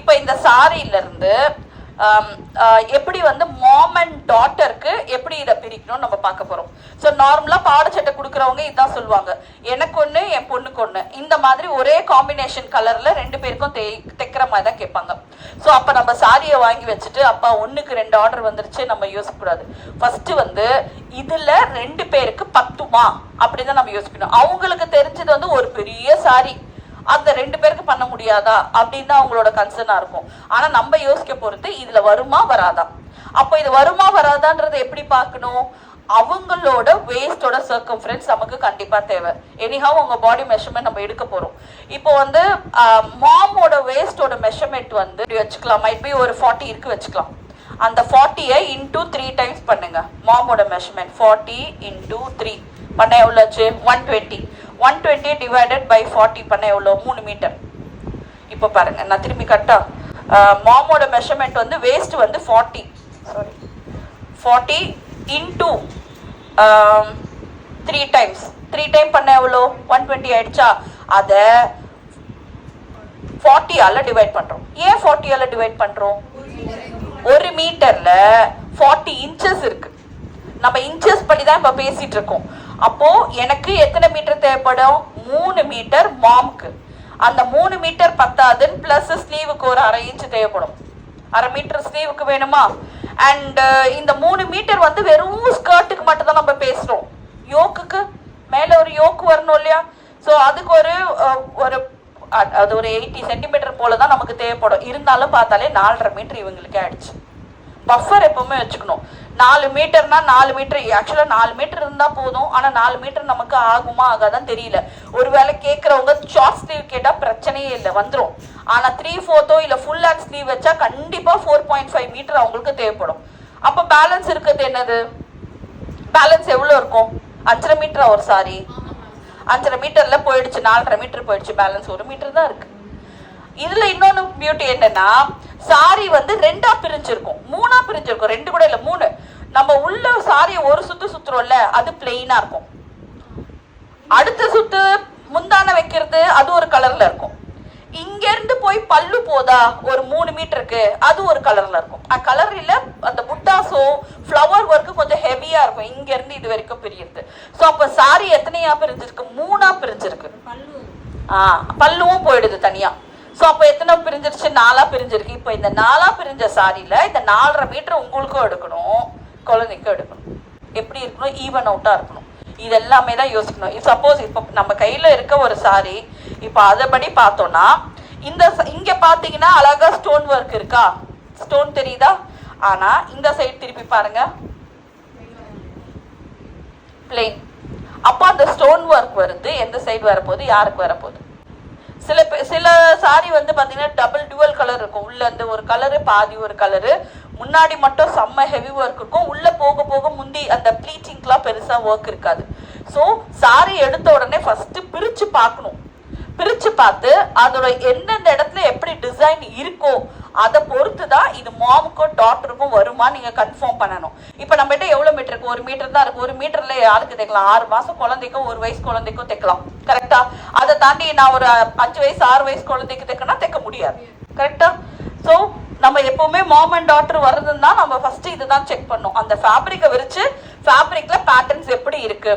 இப்போ இந்த சாரியில இருந்து எப்படி வந்து மாம் அண்ட் டாட்டருக்கு எப்படி இதை பிரிக்கணும்னு நம்ம பார்க்க போறோம். ஸோ நார்மலாக பாடச்சட்டை கொடுக்குறவங்க இதான் சொல்லுவாங்க. எனக்கு ஒன்று என் பொண்ணுக்கு ஒன்று இந்த மாதிரி ஒரே காம்பினேஷன் கலர்ல ரெண்டு பேருக்கும் தே தைக்கிற மாதிரி தான் கேட்பாங்க. ஸோ அப்போ நம்ம சாரியை வாங்கி வச்சுட்டு அப்பா ஒன்றுக்கு ரெண்டு ஆர்டர் வந்துருச்சு நம்ம யோசிக்கக்கூடாது. ஃபர்ஸ்ட் வந்து இதுல ரெண்டு பேருக்கு பத்துமா? அப்படிதான் நம்ம யோசிக்கணும். அவங்களுக்கு தெரிஞ்சது வந்து ஒரு பெரிய சாரி. அந்த ரெண்டு பேருக்கு பண்ண முடியாதா அப்படின்னு தான் அவங்களோட கன்சர்னா இருக்கும். ஆனா நம்ம யோசிக்க பொறுத்து இதுல வருமா வராதா? அப்போ இது வருமா வராதான்றதை எப்படி பார்க்கணும்? அவங்களோட வேஸ்டோட சர்க்கம்ஃபரன்ஸ் நமக்கு கண்டிப்பா தேவை. எனிஹாவ் உங்க பாடி மெஷர்மெண்ட் நம்ம எடுக்க போறோம். இப்போ வந்து மாமோட வேஸ்டோட மெஷர்மெண்ட் வந்து வச்சுக்கலாம். மைட் பி ஒரு ஃபார்ட்டி இருக்கு வச்சுக்கலாம். அந்த ஃபார்ட்டியை இன்டூ த்ரீ டைம்ஸ் பண்ணுங்க. மாமோட மெஷர்மெண்ட் ஃபார்ட்டி இன்டூ த்ரீ பண்ண எவ்வளோச்சு one twenty one twenty divided by forty பண்ண எவ்வளோ மூணு மீட்டர் இப்போ பாருங்க நான் திரும்பி கட்டா மாமோட மெஷர்மெண்ட் வந்து வேஸ்ட் வந்து forty sorry forty into three times three time பண்ண எவ்வளோ ஒன் டுவெண்ட்டி ஆயிடுச்சா? அதை ஃபார்ட்டியால் டிவைட் பண்ணுறோம் ஏன் ஃபார்ட்டியால் டிவைட் பண்ணுறோம் ஒரு மீட்டரில் ஃபார்ட்டி இன்ச்சஸ் இருக்குது நம்ம இன்ச்சஸ் படி தான் இப்போ பேசிகிட்டு இருக்கோம். அப்போ எனக்கு எத்தனை மீட்டர் தேவைப்படும்? மூணு மீட்டர் மாம்க்கு அந்த மூணு மீட்டர் பத்தாதுன்னு பிளஸ் ஸ்லீவுக்கு ஒரு அரை இன்ச்சு தேவைப்படும். அரை மீட்டர் ஸ்லீவுக்கு வேணுமா? அண்ட் uh, இந்த மூணு மீட்டர் வந்து வெறும் ஸ்கர்ட்டுக்கு மட்டும் தான் நம்ம பேசுறோம். யோக்குக்கு மேல ஒரு யோக்கு வரணும் இல்லையா? ஸோ அதுக்கு ஒரு uh, ஒரு அது ஒரு எயிட்டி சென்டிமீட்டர் போல தான் நமக்கு தேவைப்படும். இருந்தாலும் பார்த்தாலே நாலரை மீட்டர் இவங்களுக்கு ஆயிடுச்சு. பஃபர் எப்பவுமே வச்சுக்கணும். நாலு மீட்டர்னா நாலு மீட்டர். ஆக்சுவலாக நாலு மீட்டர் இருந்தால் போதும். ஆனால் நாலு மீட்டர் நமக்கு ஆகுமா ஆகாதான் தெரியல. ஒருவேளை கேட்குறவங்க ஷார்ட் ஸ்லீவ் கேட்டால் பிரச்சனையே இல்லை. வந்துடும் ஆனால் த்ரீ ஃபோர்த்தோ இல்லை ஃபுல் ஹேண்ட் ஸ்லீவ் வச்சா கண்டிப்பாக ஃபோர் பாயிண்ட் ஃபைவ் மீட்டர் அவங்களுக்கு தேவைப்படும். அப்போ பேலன்ஸ் இருக்கிறது என்னது? பேலன்ஸ் எவ்வளோ இருக்கும்? அஞ்சரை மீட்டரா ஒரு சாரி அஞ்சரை மீட்டர்ல போயிடுச்சு. நாலரை மீட்டர் போயிடுச்சு. பேலன்ஸ் ஒரு மீட்டர் தான் இருக்கு. இதுல இன்னொன்னு பியூட்டி என்னன்னா சாரி வந்து ரெண்டா பிரிஞ்சிருக்கும். மூணா பிரிஞ்சிருக்கும். ரெண்டு கூட இல்ல. மூணு நம்ம உள்ள சாரியை ஒரு சுத்து சுத்துறோம்ல அது பிளெயினா இருக்கும். அடுத்த சுத்து முந்தான வைக்கிறது அது ஒரு கலர்ல இருக்கும். இங்க இருந்து போய் பல்லு போதா ஒரு மூணு மீட்டருக்கு அது ஒரு கலர்ல இருக்கும். கலர் இல்ல அந்த புட்டாஸோ ஃப்ளவர் ஒர்க்கு கொஞ்சம் ஹெவியா இருக்கும். இங்க இருந்து இது வரைக்கும் பிரியுது ஸோ அப்ப சாரி எத்தனையா பிரிஞ்சிருக்கு? மூணா பிரிஞ்சிருக்கு. ஆ பல்லுவும் போயிடுது தனியா. ஸோ அப்போ எத்தனை பிரிஞ்சிருச்சு? நாலா பிரிஞ்சிருக்கு. இப்போ இந்த நாலா பிரிஞ்ச சாரியில இந்த நாலரை மீட்டர் உங்களுக்கும் எடுக்கணும். குழந்தைக்கு எடுக்கணும். எப்படி இருக்கணும்? ஈவன் அவுட்டாக இருக்கணும். இது எல்லாமே தான் யோசிக்கணும். சப்போஸ் இப்போ நம்ம கையில் இருக்க ஒரு சாரி இப்போ அதைபடி பார்த்தோம்னா இந்த இங்கே பார்த்தீங்கன்னா அழகாக அழகா ஸ்டோன் ஒர்க் இருக்கா? ஸ்டோன் தெரியுதா? ஆனா இந்த சைடு திருப்பி பாருங்க. பிளெயின் அப்போ அந்த ஸ்டோன் ஒர்க் வருது எந்த சைடு வரப்போகுது? யாருக்கு வரப்போகுது? சில சில சாரி வந்து பார்த்தீங்கன்னா டபுள் டுவல் கலர் இருக்கும். உள்ள அந்த ஒரு கலரு பாதி ஒரு கலரு முன்னாடி மட்டும் செம்ம ஹெவி ஒர்க் இருக்கும். உள்ள போக போக முந்தி அந்த ப்ளீச்சிங்க்கெலாம் பெருசா ஒர்க் இருக்காது. ஸோ சாரி எடுத்த உடனே ஃபர்ஸ்ட் பிரிச்சு பார்க்கணும். பிரிச்சு பார்த்து அதோட எந்தெந்த இடத்துல எப்படி டிசைன் இருக்கோ அதை பொறுத்து தான் இது மாமுக்கும் டாட்டருக்கும் வருமா நீங்க கன்ஃபார்ம் பண்ணணும். இப்போ நம்ம கிட்ட எவ்வளவு மீட்டர் இருக்கு? ஒரு மீட்டர் தான் இருக்கு. ஒரு மீட்டர்ல யாருக்கு தைக்கலாம் ஆறு மாசம் குழந்தைக்கும் ஒரு வயசு குழந்தைக்கும் தைக்கலாம் கரெக்டா அதை தாண்டி நான் ஒரு அஞ்சு வயசு ஆறு வயசு குழந்தைக்கு தைக்கணும்னா தைக்க முடியாது. கரெக்டா ஸோ நம்ம எப்பவுமே மாம் அண்ட் டாட்டர் வருதுன்னா நம்ம ஃபர்ஸ்ட் இதுதான் செக் பண்ணோம். அந்த ஃபேப்ரிக்கை விரிச்சு ஃபேப்ரிக்ல பேட்டர்ன்ஸ் எப்படி இருக்கு?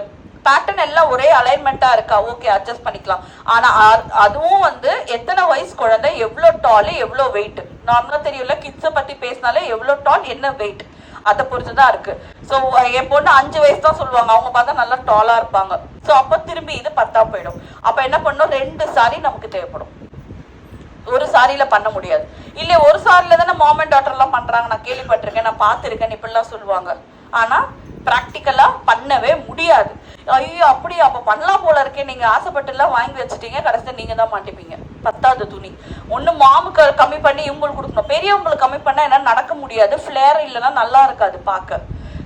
பேட்டர்ன் எல்லாம் ஒரே அலைன்மெண்ட்டா இருக்கா? ஓகே அட்ஜஸ்ட் பண்ணிக்கலாம். ஆனா அதுவும் வந்து எத்தனை வயசு குழந்தை எவ்வளோ டால் எவ்வளோ வெயிட் நார்மலா தெரியல கிட்ஸை பத்தி பேசினாலே எவ்வளோ டால் என்ன வெயிட் அதை பொறுத்து தான் இருக்கு. ஸோ என் பொண்ணு அஞ்சு வயசு தான் சொல்லுவாங்க. அவங்க பார்த்தா நல்லா டாலா இருப்பாங்க. ஸோ அப்போ திரும்பி இது பத்தா போயிடும். அப்போ என்ன பண்ணணும் ரெண்டு சாரி நமக்கு தேவைப்படும். ஒரு சாரியில பண்ண முடியாது. இல்ல ஒரு சாரியில தானே மாம் அண்ட் டாட்டர் எல்லாம் பண்றாங்க. நான் கேள்விப்பட்டிருக்கேன் நான் பார்த்துருக்கேன் இப்படிலாம் சொல்லுவாங்க. ஆனா ப்ராக்டிக்கலா பண்ணவே முடியாது. ஐயோ அப்படி அப்ப பண்ணலாம் போல இருக்கே. நீங்க ஆசைப்பட்டு எல்லாம் வாங்கி வச்சுட்டீங்க கடைசியில் நீங்க தான் மாட்டிப்பீங்க. பத்தாவது துணி. ஒண்ணு மாமுக்கு கம்மி பண்ணி இவங்களுக்கு கொடுக்கணும். பெரியவங்களுக்கு கம்மி பண்ணா என்ன நடக்க முடியாது. ஃபிளேர் இல்லைன்னா நல்லா இருக்காது பார்க்க.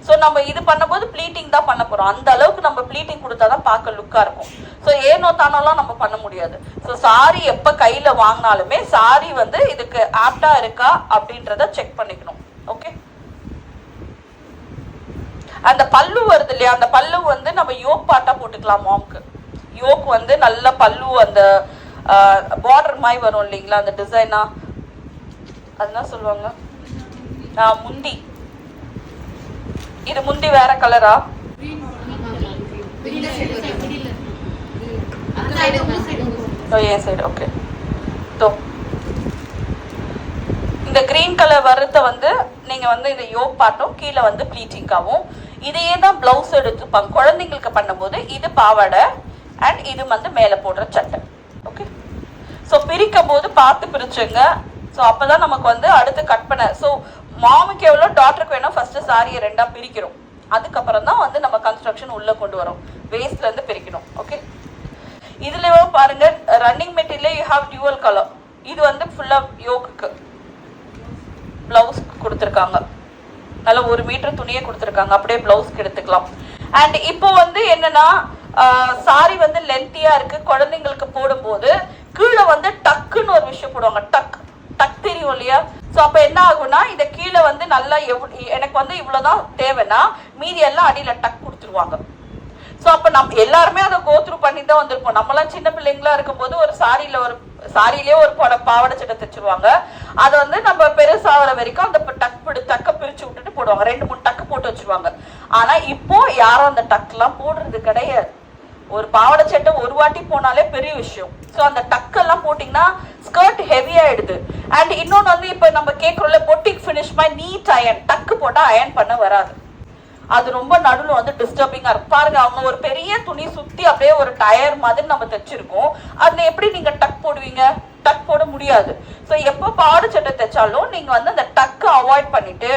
ஸோ நம்ம இது பண்ணும்போது ப்ளீட்டிங் தான் பண்ண போகிறோம் அந்த அளவுக்கு நம்ம ப்ளீட்டிங் கொடுத்தா தான் பார்க்க லுக்காக இருக்கும். ஸோ ஏனோ தானோலாம் நம்ம பண்ண முடியாது. ஸோ சாரி எப்போ கையில் வாங்கினாலுமே சாரி வந்து இதுக்கு ஆப்டா இருக்கா அப்படின்றத செக் பண்ணிக்கணும். ஓகே அந்த பல்லு வருது இல்லையா? அந்த பல்லு வந்து நம்ம யோக் பாட்டா போட்டுக்கலாம் மாம்க்கு யோக் வந்து நல்ல பல்லு அந்த பார்டர் மாதிரி வரும் இல்லைங்களா? அந்த டிசைனா அதுதான் சொல்லுவாங்க. முந்தி. இது முந்தி வேற கலரா என் சைடு ஓகே தோ. இந்த கிரீன் கலர் வறுத்த வந்து நீங்க வந்து இந்த யோக் பாட்டும் கீழே வந்து ப்ளீச்சிங்காகவும் இதையே தான் பிளவுஸ் எடுத்துப்பாங்க குழந்தைங்களுக்கு பண்ணும்போது இது பாவாடை அண்ட் இது வந்து மேலே போடுற சட்டை. ஓகே ஸோ பிரிக்கும் போது பார்த்து பிரிச்சுங்க. ஸோ அப்பதான் நமக்கு வந்து அடுத்து கட் பண்ண. ஸோ மாமுக்கு எவ்வளோ டாக்டருக்கு வேணும் ஃபஸ்ட்டு சாரியை ரெண்டாக பிரிக்கிறோம். அதுக்கப்புறம் தான் வந்து நம்ம கன்ஸ்ட்ரக்ஷன் உள்ளே கொண்டு வரோம். வேஸ்ட்லேருந்து பிரிக்கணும். ஓகே இதுல பாருங்க running material you have dual colour இது வந்து ஃபுல்லாக யோக்குக்கு. ப்ளவுஸ்க்கு கொடுத்துருக்காங்க. நல்ல ஒரு மீட்டர் துணியை கொடுத்துருக்காங்க. அப்படியே ப்ளவுஸ்க்கு எடுத்துக்கலாம். அண்ட் இப்போ வந்து என்னன்னா சாரி வந்து லென்த்தியாக இருக்குது குழந்தைங்களுக்கு போடும்போது கீழே வந்து டக்குன்னு ஒரு விஷயம் போடுவாங்க. டக் தெரியும் இல்லையா ஸோ அப்போ என்ன ஆகும்னா இந்த கீழே வந்து நல்லா எவ் எனக்கு வந்து இவ்வளோதான் தேவைன்னா மீதி எல்லாம் அடியில் டக் கொடுத்துருவாங்க. ஸோ அப்போ நம்ம எல்லாருமே அதை கோத்ரூ பண்ணி தான் வந்திருப்போம். நம்மளாம் சின்ன பிள்ளைங்களா இருக்கும்போது ஒரு சாரியில ஒரு சாரியிலே ஒரு பட பாவாடை சட்டை தைச்சிருவாங்க. அதை வந்து நம்ம பெருசாகிற வரைக்கும் அந்த டக் பிடி டக்கை பிரிச்சு விட்டுட்டு போடுவாங்க. ரெண்டு மூணு டக்கு போட்டு வச்சிருவாங்க. ஆனா இப்போ யாரும் அந்த டக்லாம் போடுறது கிடையாது. ஒரு பாவாடை சட்டை ஒரு வாட்டி போனாலே பெரிய விஷயம். ஸோ அந்த டக்கெல்லாம் போட்டிங்கன்னா ஸ்கர்ட் ஹெவி ஆயிடுது. அண்ட் இன்னொன்று வந்து இப்போ நம்ம கேட்குறோம்ல பொட்டிக் ஃபினிஷ் மாதிரி நீட் அயன் டக்கு போட்டால் அயன் பண்ண வராது. அது ரொம்ப நடுவில் வந்து டிஸ்டர்பிங்காக இருக்கும். பாருங்க அவங்க ஒரு பெரிய துணி சுற்றி அப்படியே ஒரு டயர் மாதிரி நம்ம தைச்சிருக்கோம். அதில் எப்படி நீங்கள் டக் போடுவீங்க? டக் போட முடியாது. ஸோ எப்போ பாவாடை சட்டை தைச்சாலும் நீங்கள் வந்து அந்த டக்கு அவாய்ட் பண்ணிட்டு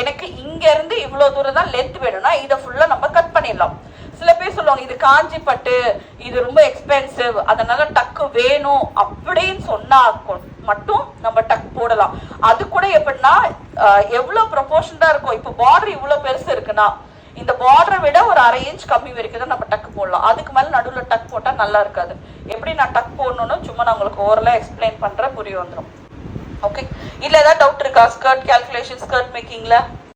எனக்கு இங்கேருந்து இவ்வளோ தூரம் தான் லென்த் வேணும்னா இதை ஃபுல்லாக நம்ம கட் பண்ணிடலாம் சில பேர் சொல்லுவாங்க இது காஞ்சி பட்டு இது ரொம்ப எக்ஸ்பென்சிவ் அதனால டக்கு வேணும் அப்படின்னு சொன்னா மட்டும் நம்ம டக் போடலாம். அது கூட எப்படின்னா எவ்வளவு ப்ரொபோர்ஷனடா இருக்கும். இப்போ பார்டர் இவ்வளவு பெருசு இருக்குன்னா இந்த பார்டரை விட ஒரு அரை இன்ச் கம்மி வரைக்கும் தான் நம்ம டக் போடலாம். அதுக்கு மேல நடுவுல டக் போட்டா நல்லா இருக்காது. எப்படி நான் டக் போடணும்னு சும்மா நான் உங்களுக்கு ஓரளவு எக்ஸ்பிளைன் பண்றேன் புரிய வந்துடும் ஓகே இல்ல ஏதாவது டவுட் இருக்கா? Skirt calculation skirt மேக்கிங்ல